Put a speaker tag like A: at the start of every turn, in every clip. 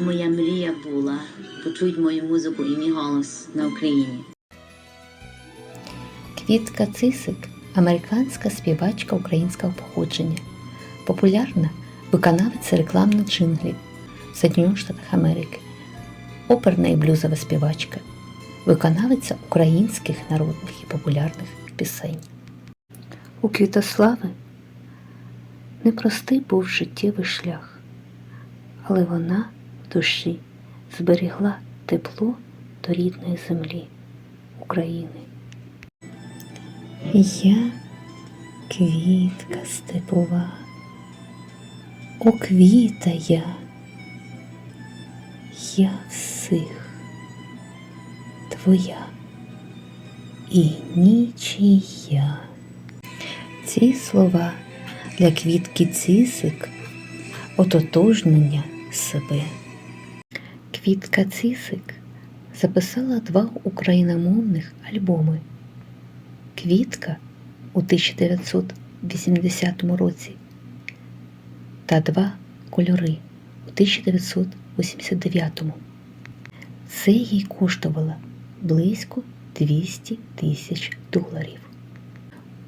A: моя мрія була почути мою музику і мій голос на Україні.
B: Квітка Цисик американська співачка українського походження, популярна виконавиця рекламних джинглів в Сполучених Штатах Америки, оперна і блюзова співачка, виконавиця українських народних і популярних пісень. У Квітослави непростий був життєвий шлях, але вона душі зберігла тепло до рідної землі України. Я квітка степова, о квіта я, я всіх твоя і нічия. Ці слова для квітки цисик ототожнення себе. Квітка цисик записала два україномовних альбоми. Квітка у 1980 році та два кольори у 1989. Це їй коштувало близько 200 тисяч доларів.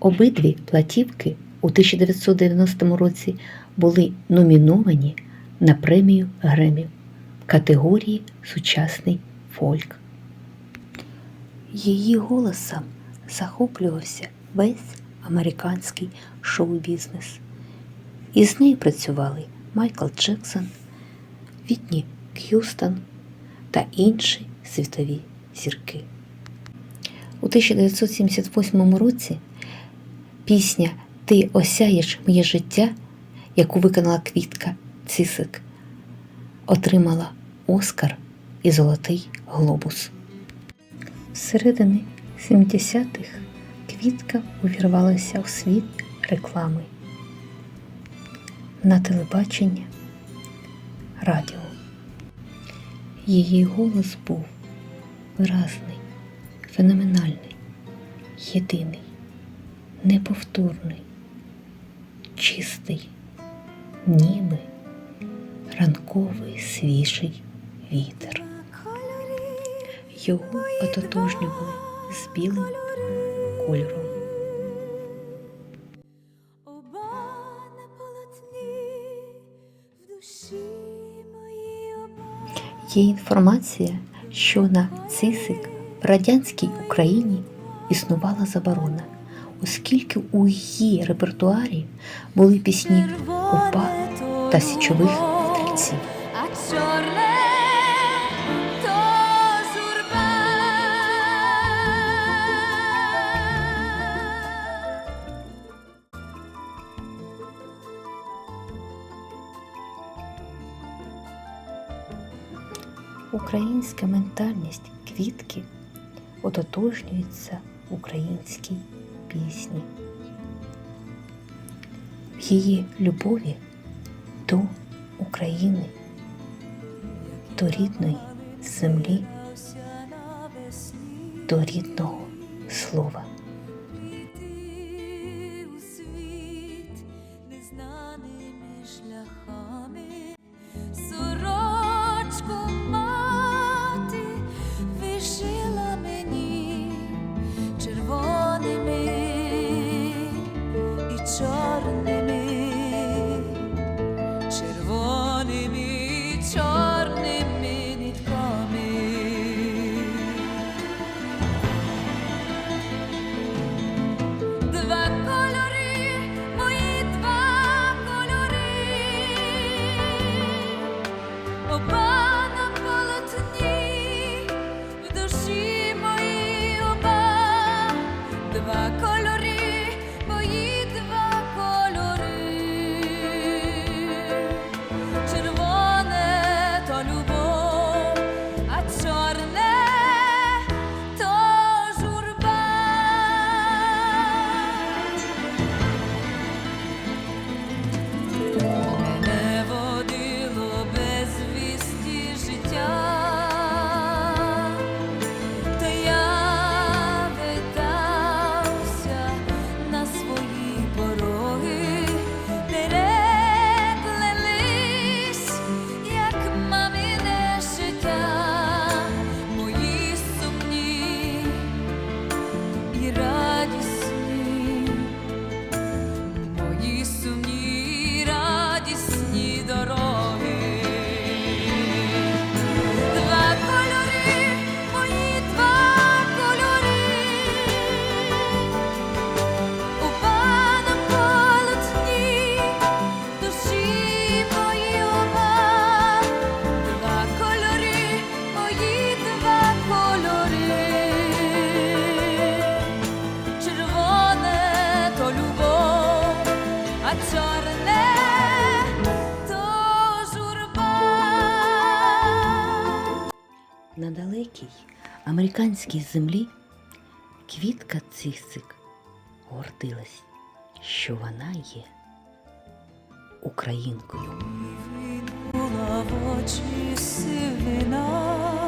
B: Обидві платівки у 1990 році були номіновані на премію Гремі в категорії Сучасний фольк. Її голосом захоплювався весь американський шоу-бізнес. Із нею працювали Майкл Джексон, Вітні Х'юстон та інші світові зірки. У 1978 році пісня Ти осяєш моє життя, яку виконала квітка Цисик, отримала Оскар і Золотий Глобус. Всередині 70-х квітка увірвалася у світ реклами на телебачення, радіо. Її голос був виразний, феноменальний, єдиний, неповторний, чистий, ніби ранковий свіжий вітер. Його ототожнювали з білим кольором. Є інформація, що на цисик в радянській Україні існувала заборона, оскільки у її репертуарі були пісні УПА та січових стрільців. Українська ментальність квітки ототожнюється українській пісні. В її любові до України, до рідної землі, до рідного слова.
C: bir an чорне, то журба.
B: На далекій американській землі квітка цисик гордилась, що вона є українкою.
C: Була в очі сивина.